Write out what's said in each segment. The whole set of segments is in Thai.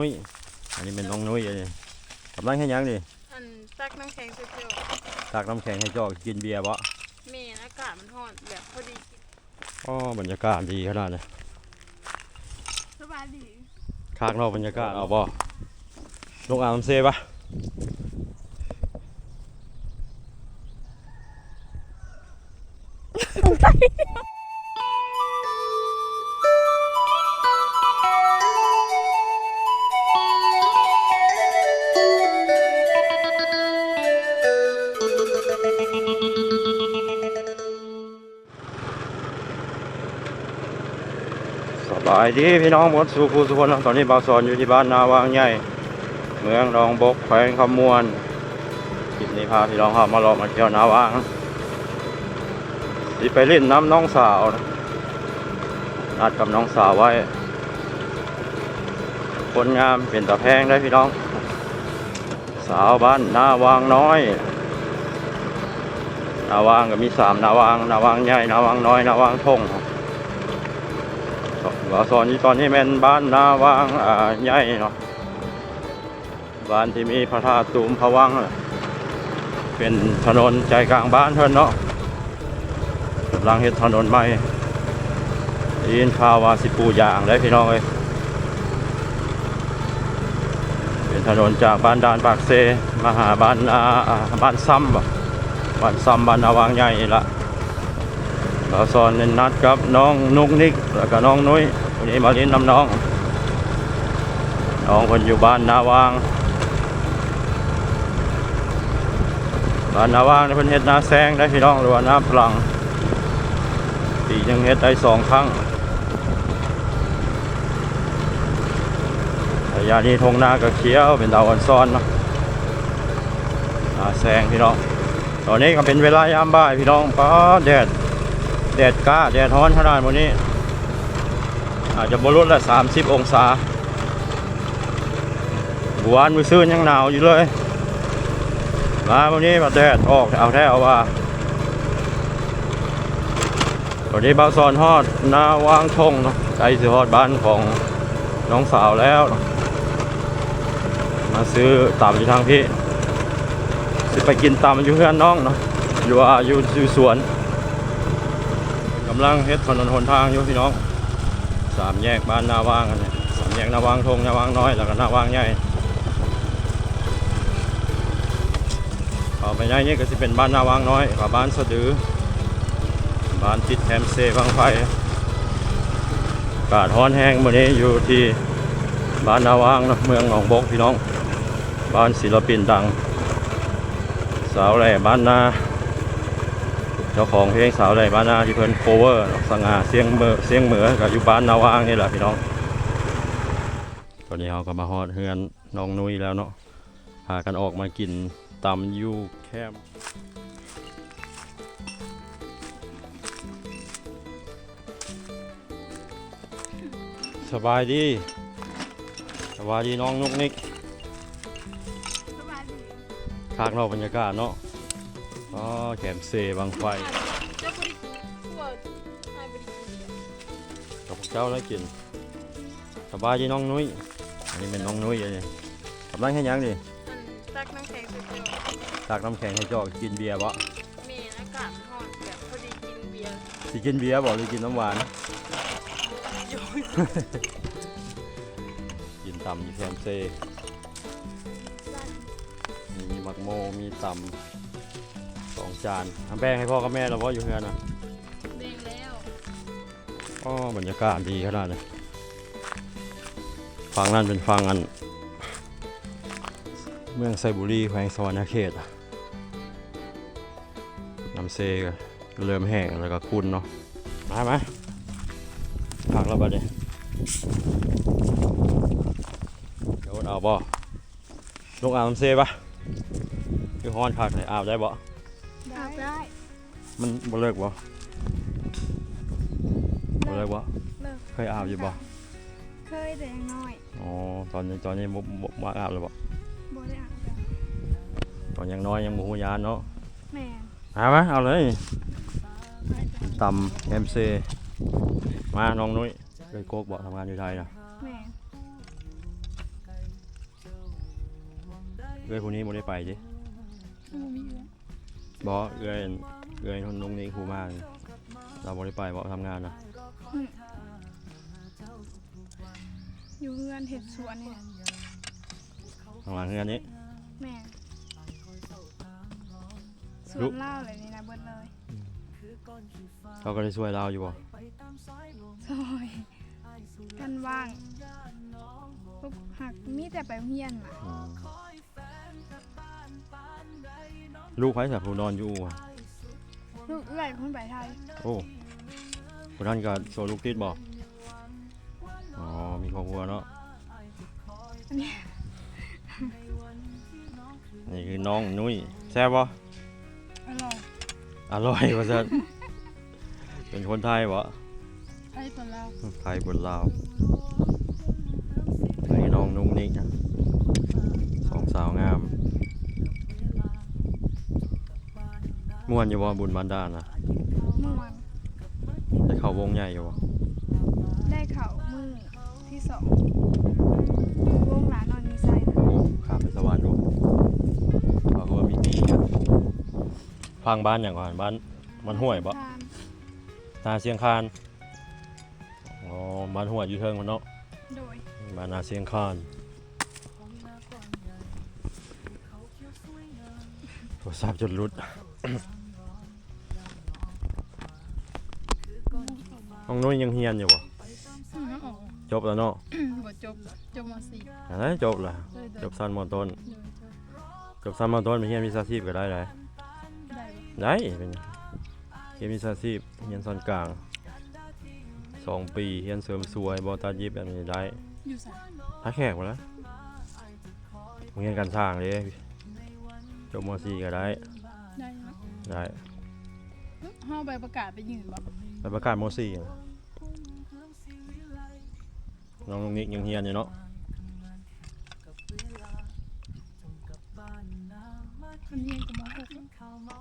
นุ้ยอันนี้เป็นน้องนุ้ยเลยกำลังให้ยังดิอันตักน้ำแข็งเจียวตักน้ำแข็งให้จอกกินเบียร์บ่ๆเมนอากาศมันร้อนแบบพอดีกินอ๋อบรรยากาศดีขนาดเลยสบายดีข้างนอกบรรยากาศเอาบ่ลงอ่างน้ำเซปะ บายดีพี่น้องหมดสู่คูสุคนตอนนี้บาสอนอยู่ที่บ้านนาวางใหญ่ เมืองรองบกแขวงคำมวนคลิปนี้พาพี่น้องเข้ามาลองมาเที่ยวนาวางสิไปเล่นน้ำน้องสาวนะนัดกับน้องสาวไว้ คนงามเป็นตะแพงได้พี่น้อง สาวบ้านนาวางน้อย นาวางก็มีสามนาวาง นาวางใหญ่ นาวางน้อย นาวางทง บ่าวสอนอยู่ตอนนี้แม่นบ้านนาวางอ่าใหญ่เนาะบ้านที่มีพระธาตุตูมพระวังเป็นถนนใจกลางบ้านเพิ่นเนาะกำลังเฮ็ดถนนใหม่ยินข่าวว่าสิปูยางได้พี่น้องเอ้ยเป็นถนนจากบ้านดานปากเซมาหาบ้านอ่าบ้านซ้ำบ้านซ้ำบ้านนาวางใหญ่ละ เราสอนเน้นนัดกับน้องนุกนิกแล้วก็น้องนุ้ยวันนี้มาเล่นน้ำน้อง น้องคนอยู่บ้านนาวางบ้านนาวางในเพิ่นเฮ็ดนาแซงได้พี่น้องหรือว่านาพลังปียังเฮ็ดได้สองครั้งระยะนี้ทงนาก็เขียวเป็นดาวอ่อนซ้อนเนาะนาแซงพี่น้องตอนนี้ก็เป็นเวลายามบ่ายพี่น้องป้าแดด แดดกล้าแดดร้อนขนาดวันนี้ อาจจะบรลดละ30องศาหวานมือซื่นยังหนาวอยู่เลย มาวันนี้มาแดดออกเอาแท้เอาว่าวันนี้บาซอนฮอดนาวางทงเนาะใกล้สิฮอดบ้านของน้องสาวแล้ว มาซื้อตำอยู่ทางพี่ สิไปกินตำอยู่เพื่อนน้องเนาะอยู่ว่าอยู่อยู่สวนำลังเฮ็ดถนนหนทางอยู่พี่น้องสามแยกบ้านนาวางกันเนี่ยสามแยกนาวางทงนาวางน้อยแล้วก็นาวางใหญ่เอาไปย่างนี้ก็จะเป็นบ้านนาวางน้อยกับบ้านสะดือบ้านติดแคมเซฟังไฟกาศร้อนแห้งวันนี้อยู่ที่บ้านนาวางนะเมืองหนองบกพี่น้อง บ้านศิลปินดัง สาวแหล่บ้านนา เจ้าของเพลงสาวแหล่บ้านนาที่เพิ่นโคเวอร์เนาะสง่าเสียงเมือเสียงเหมือกับอยู่บ้านนาวางนี่แหละพี่น้อง ตอนนี้เราก็มาฮอดเฮือนน้องนุ้ยแล้วเนาะพากันออกมากินตำยูแคมป์สบายดีสบายดีน้องนกนิกสบายดีข้างนอกบรรยากาศเนาะ อ๋อแคมป์เซบางไฟเจ้าบริกินทั่วให้บริกินกับพวกเจ้าได้กินสบายดีน้องนุ้ยอันนี้เป็นน้องนุ้ยเลยกำลังให้ยังดิอันตักน้ำแข็งเจียวตักน้ำแข็งให้จอกกินเบียร์บ่ๆเมนอากาศมันร้อนแบบพอดีกินเบียร์สิกินเบียร์บ่หรือกินน้ำหวานโยนกินตำอยู่แคมป์เซมีหมักโมมีตำส องจานทำแป้งให้พ่อกับแม่เราว่าอยู่เฮือนนะเด้งแล้วอ๋อบรรยากาศดีขนาดเลยฟังนั่นเป็นฟังอัน เมืองไซบุรีแขวงสวรรณเขตอะน้ำเซก็เริ่มแห้งแล้วก็คุ้นเนาะมาไหมพักแล้วบัดนี้เดี๋ยวเอาบ่ลงอาบน้ำเซปะคือฮ้อนคักเลยอาบได้บ่ ได้ได้มันบ่เลิกบ่บ่เลิกบ่เลิกเคยอาบอยู่บ่เคยแต่ยังน้อยอ๋อตอนนี้ตอนนี้บ่บ่บ่อาบเลยบ่บ่ได้อาบแล้วตอนยังน้อยยังบ่ฮู้ยานเนาะแม่เอามาเอาเลยตำเอ็มซีมาน้องนุ้ยเคยโกกบ่ทำงานอยู่ไทยนะแม่เอื้อยผู้นี้บ่ได้ไปดิมันมีอ ยู่บ่เอื้อยเอื้อยคนนงนี้ครูมานี่เราบ่ได้ไปบ่ทำงานนะอยู่เฮือนเห็ดสวนเนี่ยข้างหลังเฮือนนี้แม่สลูวนกเล่าวเลยนี่นะเบิดเลยเขาก็ได้ช่วยเราอยู่บ่ซอยกันว่างปุ๊บหักมีแต่ไปเฮียนล่ะอืม ลูกไผสับผู้นอนอยู่อู่อะลูกเอื้อยคนไปไทยโอ้ผู้นั้นก็โซลูกติดบ่อ๋อ มีครอบครัวเนาะ อันนี้นี่คือน้องนุ้ยแซ่บบ่อร่อยอร่อยว่าซั่นเป็นคนไทยบ่ไทยตัวเราไทยบนลาวนี่น้องนุ่งนิ่งนะสองสาวงาม ม่วนอยู่บ่บุญบันดาลนะเมื่อวันได้เข้าวงใหญ่อยู่บ่ได้เข่ามือที่สองวงหลานนอนมีไซนะโอ้ข้ามไปสวรรค์อยู่เขาก็ว่ามีดีกันฟังบ้านอย่างก่อนบ้านมันห้วยบ่ทานนาเสียงคานอ๋อบ้านห้วยอยู่เทิงมันเนาะโดยบ้านนาเสียงคานโทรศัพท์จนหลุด น้องนุ้ยยังเฮียนอยู่บ่อืมอ๋อจบแล้วเนาะบ่จบจบมสี่อะไรจบละเลยเด้จอบสั้นมอต้นโดยจบจบสั้นมอต้นไปเฮียนวิชาชีพก็ได้เลยได้บ่ได้เป็นเฮียนวิชาชีพเฮียนส่วนกลางสองปีเฮียนเสริมสวยบอตายิบแบบนี้ได้อยู่ไสถ้าแขกหมดแล้วเฮียนการสร้างเลยจบมสี่ก็ได้ได้เนาะได้เฮาใบประกาศไปยืนบ่ ไปประกาศมสี่น้องนิกยังเฮียนอยู่เนาะคนเรียนก็มหกเนา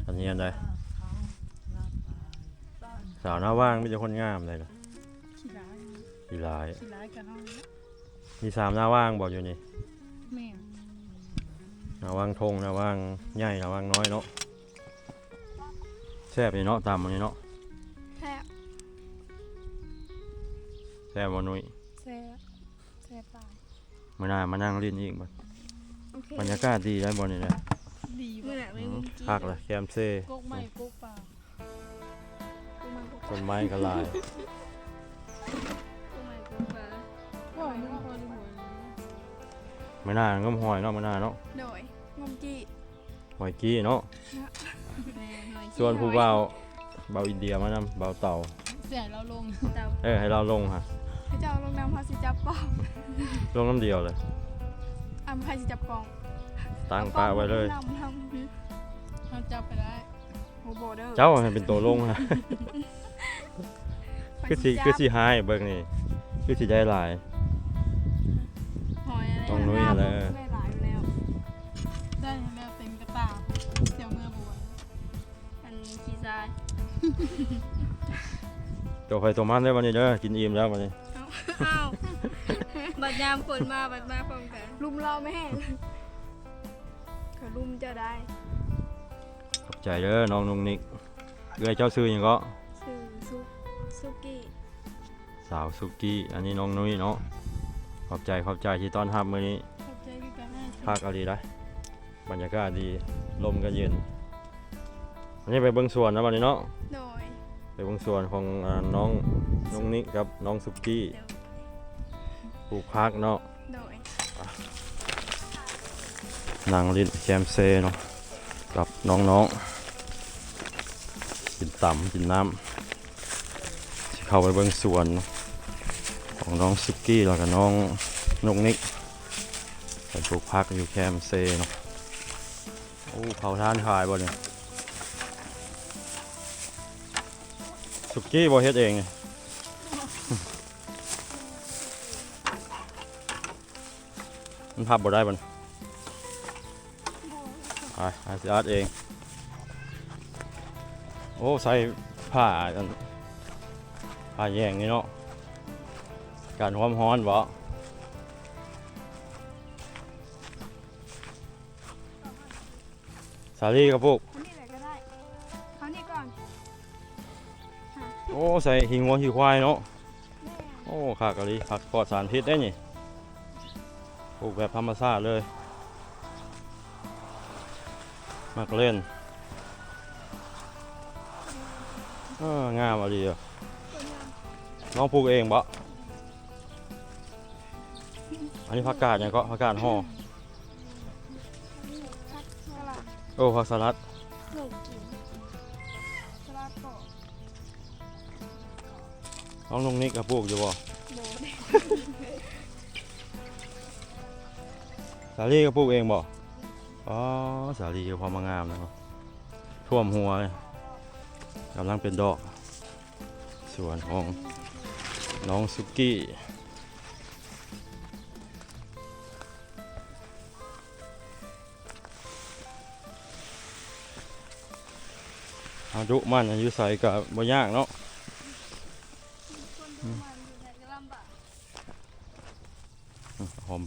ะอันเฮียนได้สาวหน้าว่างไมแต่จะคนงามเลยนะขี้ร้ายกีฬายขี้ร้ายกันเฮาเนาะมีสามหน้าว่างบอกอยู่นี่แม่นหน้าว่างทงหน้าว่างใหญ่หน้าว่างน้อยเนาะแซ่บนี่เนาะตามมันนี่เนาะ แซ่บบ่นุ้ยแซ่บแซ่บหลายมื่อหน้ามานั่งเล่นอีกบ่โอเคบรรยากาศดีได้บ่นี่แหละดีเมื่บ่อไหร่ไม่มีจีพักละแคมเซ่กกไม้กกปลากูมากูต้นไม้ก็หลาย กูมากูมาพ่อมึงพอดีหัวเลยมื่อหน้างมหอยเนาะมื่อหน้าเนาะโดยงมกี้หอยกี้เนาะแม่หน่อยส่วนผู้เบาเบาอินเดียมานำเบาเต่าเสียเราลงเตาเอ้ยให้เราลงฮะให้เจ้าลงน้ำพาสิจับปองลงน้ำเดียวเลย อะพาสิจับปองตั้งปลาไว้เลยนำทำเราจับไปได้โฮโบเดอร์เจ้าให้เป็นตัวลงฮะคือสิคือสิหายเบิ่งนี่คือสิได้หลาย หอยอะไรต้องนุ้ยอะไรได้หลายอยู่แล้วได้แล้วเต็มกระตาเสียวเมื่อบัวอันขี้ทราย ตัวไฟตัวมันได้วันนี้เด้อกินอิ่มแล้ววันนี้อ้าวบัดยามฝนมาบัดมาพร้อมกันลุมเราไม่แห้งก็ลุมเจะได้ขอบใจเด้อน้องนุงนิกเอื้อยเจ้าซื้อหยังก็ชื่อซุปซุกี้สาวสุกี้อันนี้น้องนุ้ยเนาะขอบใจขอบใจที่ต้อนรับมื้อนี้ขอบใจคือกันให้ภาคอะไรได้บรรยากาศดีลมก็เย็นอันนี้ไปเบิ่งสวนนะวันนี้เนาะ โดย ไปเบิ่งสวนของอ่าน้องน้องนิกกับน้องสุกี้ปลูกพักเนาะโดยนางลินแคมเซเนาะกับน้องๆกินต่ำกินน้ำสิเข้าไปเบิ่งสวนเนาะของน้องสุกี้แล้วก็น้องนกนิกไปปลูกพักอยู่แคมเซเนาะโอ้เผาทานขายบ่เนี่ย สุกี้บ่เฮ็ดเองมันพับบ่ได้บ่นไปอาสิอาร์ตเอง โอ้ ใส่ผ้าอันผ้าแยงนี่เนาะ การความร้อนบ่สาลี่กระปุกเขานี่เลยก็ ใส่หิงวัวหิวควายเนาะแม่โอ้ขากะลีผักปลอดสารพิษได้นี่ปลูกแบบธรรมชาติเลยมักเล่นเอองามอะไรอะสวยงามน้องปลูกเองบ่อันนี้ผักกาดเนี่ยงก็ผักกาดห่อนี่พักสลัดโอ้ผักสลัด น้องนุ่งนิกก็ปลูกอยู่บ่โบได้สาลีก็ปลูกเองบ่ อ๋อ สาลีก็พอมางามนะครับ ท่วมหัวเลยกำลังเป็นดอกสวนของน้องสุกี้อายุมันอายุใส่กับบ่ยากเนาะ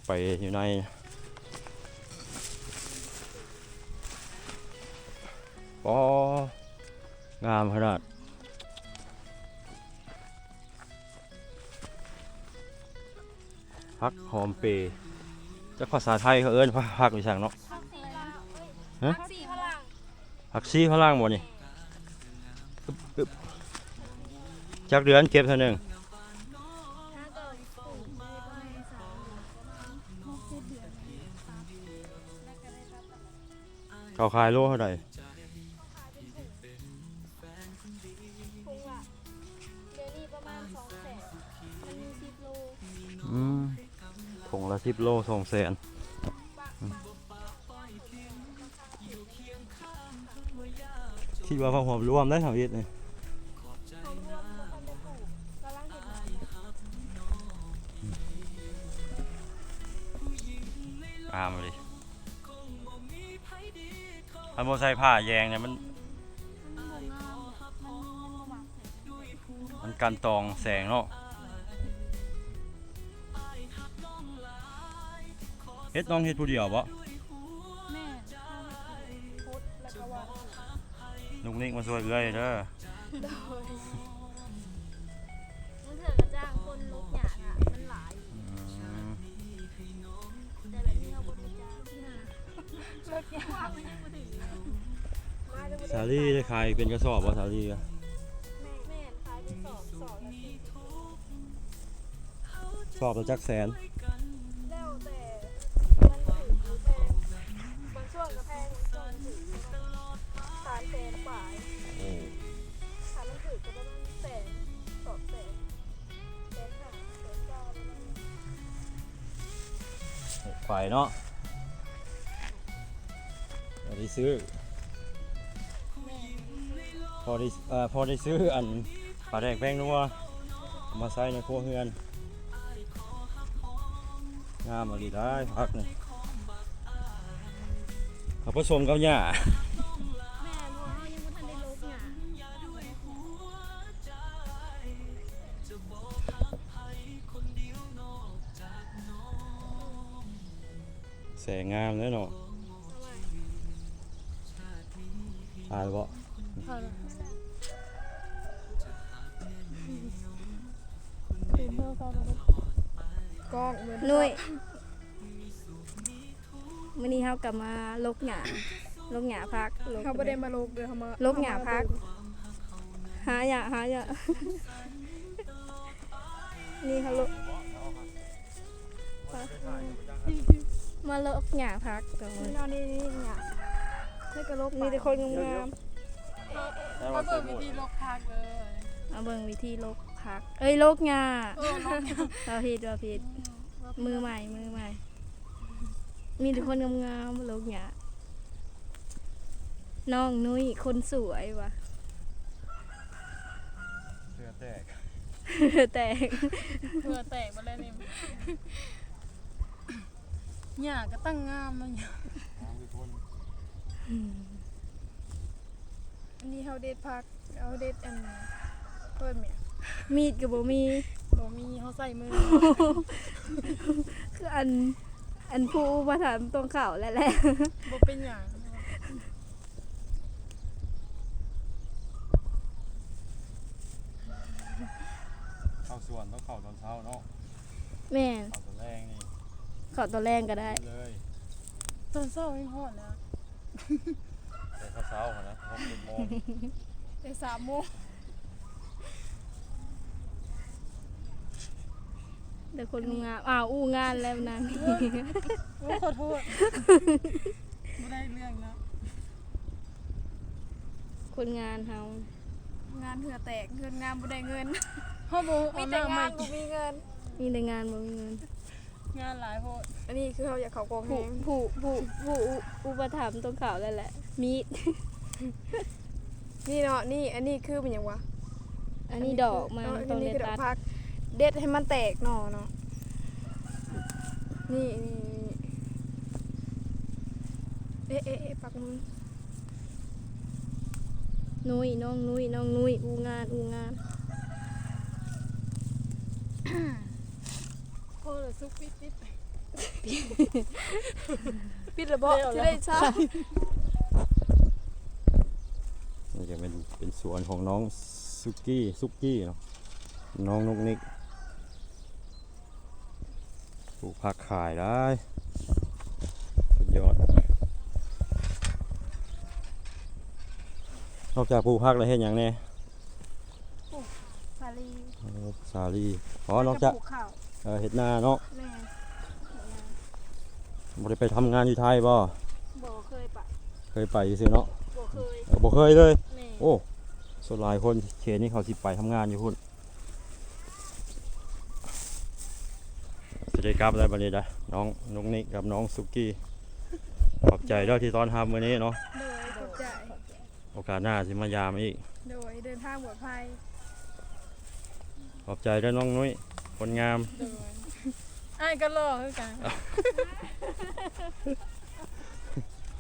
ไปอยู่ในปองามขนาดพักหอมเปย์จะภาษาไทยเขาเอิ้นพักวิสังเนาะพักสี่พลังฮะพักสี่พลังผักซีพลังหมดนี่จักเดือนเก็บเท่านึง เขาขายโลเท่าไหร่ปลูกอะเดี๋ยวนี้ประมาณสองแสนมันมีสิบโลอืมถุงละสิบโลสองแสนคิดว่าพอหอมรวมได้ทำอิดนี่เขา ใส่ผ้าแยงเนี่ยมันมันบ่งามมันมันบ่มักเลยมันกันตองแสงเนาะเฮ็ดน้องเฮ็ดผู้เดียวบ่แม่ข้าวพุทธแล้วก็ว่าลูกนิกมาช่วยเอื้อยเด้อมันเถื่อกระจ้างคนลุกหยาดอะมันหลายอืมแต่แบบนี้เราบริจาคที่หาเลิกยาก สาลี่ได้ขายเป็นกระสอบบ่สาลี่อะแม่แม่ขายเป็นสอบสอบละสี่สอบละจักแสนแล้วแต่มันถือแพงบางช่วงก็แพงบางช่วงถือสามแสนกว่าโอ้ถ้ามันถือก็ประมาณแสนสองแสนแสนห้าแสนเก้าประมาณนี้ฝ่ายเนาะพอได้ซื้อ พอได้พอได้ซื้ออันปลาแดงแป้งนัวมาใส่ในครัวเฮือนงามมาดีได้พักนี่เอาผสมกับหญ้าแม่เพราะเขายังไม่ทันได้ลบหยาแสงงามเลยเนาะตายบ่ กล้องเหมือนนุ้ยวันนี้เขากลับมาลกหยาลกหยาพักลกเขาไม่ได้มาลกเดี๋ยวเขามาลกหยาพัก หาหยาหาหยานี่เขาลกมาลกหยาพักกันนอนนี่นี่หยาให้กระลกมีแต่คนงามมาเปิดวิธีลกพักเลยๆเอาเบิ่งวิธีลก พัก เอ้ยลกหยาเออลกหยาเราผิดเราผิด มือใหม่มือใหม่ มีแต่คนงามๆลกหยาน้องนุ้ยคนสวยวะเสื้อแตกแตกเพื่อแตกมาแล้วนี่หยาก็ตั้งงามแล้วหยาอันนี้เขาเด็ดพักเอาเด็ดอันเพิ่มเนี่ย มีดกับบมีบมีเขาใส่มือคืออันอันผู้ประมานตรงเข่าแหละบ่เป็นอย่างเข่าสวนต้องเข่าตอนเช้าเนาะแม่นเข่าตอนแรงนี่เข่าตอนแรงก็ได้ เลยตอนเช้าไม่ฮอดนะแต่เข้าเช้าหรอนะหกโมงแต่สามโมง แต่คนงามอ้าวอู้งานแล้วนางโอ้ขอโทษไม่ได้เรื่องนะคนงานเฮางานเหือแตกเงินงานบ่ได้เงินพ่อโบมีเอาหแต่น้างาใหม่นบ่มีเงิน มีแต่งานบ่มีเงิน งานหลายโพดอันนี้คือเขาอยากเขากองแหผู้งผู้ผู้ผู้อุอุปถัมภ์ตรงเขาแล้วแหละ มีดนี่เนาะนี่อันนี้คือเป็นหยังวะอันนี้ดอกมันเอัต้องนี้ได้คือดอตักดพัก เด็ดให้มันแตกหน่อเนาะนี่นี่นี่เอ๊ะเอ๊ะเอ๊ะปักมือนุ้ยน้องนุ้ยน้องนุ้ยอูงานอูงานโอ้เลยซุกปิดปิดปิดระเบาะที่ได้ใช้นี่จะเป็นเป็นสวนของน้องซุกี้ซุกี้เนาะน้องนกนิกป ลูกผักขายได้สุดยอด นอกจากปลูกผักแล้วเห็นอย่างแน่สาลีเออสาลีอ๋อนอกจากปลูกข้าวเออเห็ดนาเนาะแม่บ่ได้ไปทำงานอยู่ไทยบ่ บ่เคยปะเคยไปซื่อเนาะบ่เคยเออบ่เคยเลย แม่โอ้ส่วนหลายคนเขตนี้เขาสิไปทำงานอยู่พุ่นสวัส ดีครับได้บันนี้นะน้องนุกนิกกับน้องสุกี้ขอบใจเด้อที่ตอนทำวันนี้เนาะโดยขอบใจ โอกาสหน้าสิมายามอีก โดยเดินทางปลอดภัยขอบใจเด้อน้องนุ้ยคนงามเดินอ้ายก็รอคือกัน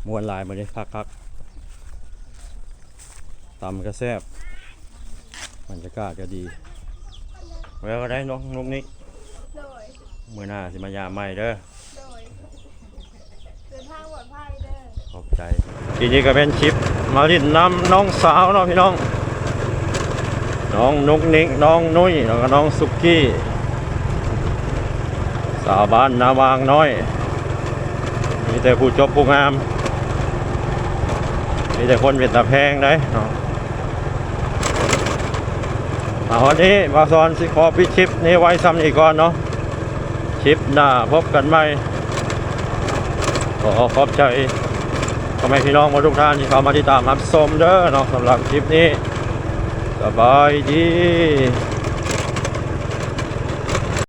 มวนหลายมาเลยคักคักตำก็แซ่บบรรยากาศก็ดีไว้ก็ได้น้องนุกนิกโดย มือหน้าสิมายามใหม่เด้อ โดยเดินทางปลอดภัยเด้อ ขอบใจ ทีนี้ก็เป็นคลิปมาลินน้ำน้องสาวเนาะพี่น้อง น้องนุกนิกน้องนุ้ยแล้วก็น้องสุกี้ สาวบ้านนาวางน้อย มีแต่ผู้จบผู้งาม มีแต่คนเป็นตาแพงได้เนาะเอาวันนี้มาสอนสิขอปิดคลิปนี้ไว้ซ้ำอีกก่อนเนาะคลิป หน้าพบกันใหม่ ขอขอบใจพ่อแม่พี่น้องมาทุกท่านที่เข้ามาติดตามรับชมเด้อเนาะสำหรับคลิปนี้ สบายดี